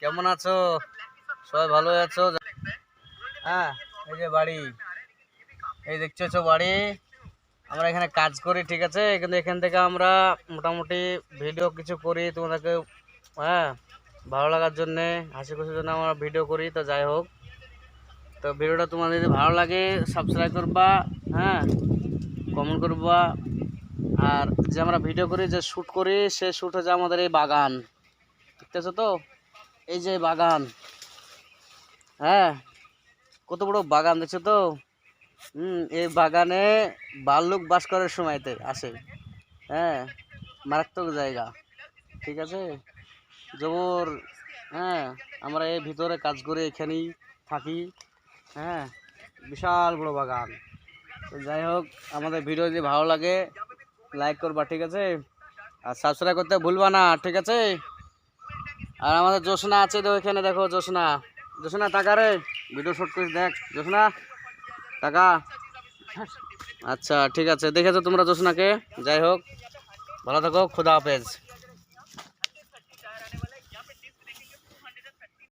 কেমন আছো? সবাই ভালো আছো? হ্যাঁ এই যে বাড়ি। এই দেখছ বাড়ি। আমরা এখানে কাজ করি, ঠিক আছে? কিন্তু এখান থেকে আমরা মোটামুটি ভিডিও কিছু করি তোমাদেরকে হ্যাঁ ভালো লাগার জন্যে, হাসি খুশির জন্য আমরা ভিডিও করি, তো যাই হোক। তো ভিডিওটা তোমাদের যদি ভালো লাগে সাবস্ক্রাইব করবা হ্যাঁ কমেন্ট করবা। আর যে আমরা ভিডিও করি, যে শ্যুট করি, সে শ্যুট হচ্ছে আমাদের এই বাগান। দেখতেছো তো? এই যে বাগান। হ্যাঁ কত বড় বাগান দেখছ তো? হুম, এই বাগানে ভাল্লুক বাস করার সময়তে আসে। হ্যাঁ মারাত্মক জায়গা। ঠিক আছে? জবর হ্যাঁ আমরা এই ভিতরে কাজ করে এখানেই থাকি। হ্যাঁ বিশাল বড় বাগান। তো যাই হোক, আমাদের ভিডিও যদি ভালো লাগে, লাইক করবা, ঠিক আছে? আর সাবস্ক্রাইব করতে ভুলবা না, ঠিক আছে? আর আমাদের জোসনা আছে তো ওইখানে, দেখো জোসনা। জোসনা, টাকা রে? ভিডিও শুট করিস, দেখ। জোসনা, টাকা। আচ্ছা ঠিক আছে, দেখেছ তোমরা জোসনাকে? যাই হোক, ভালো থাকো, খুদা হাফেজ।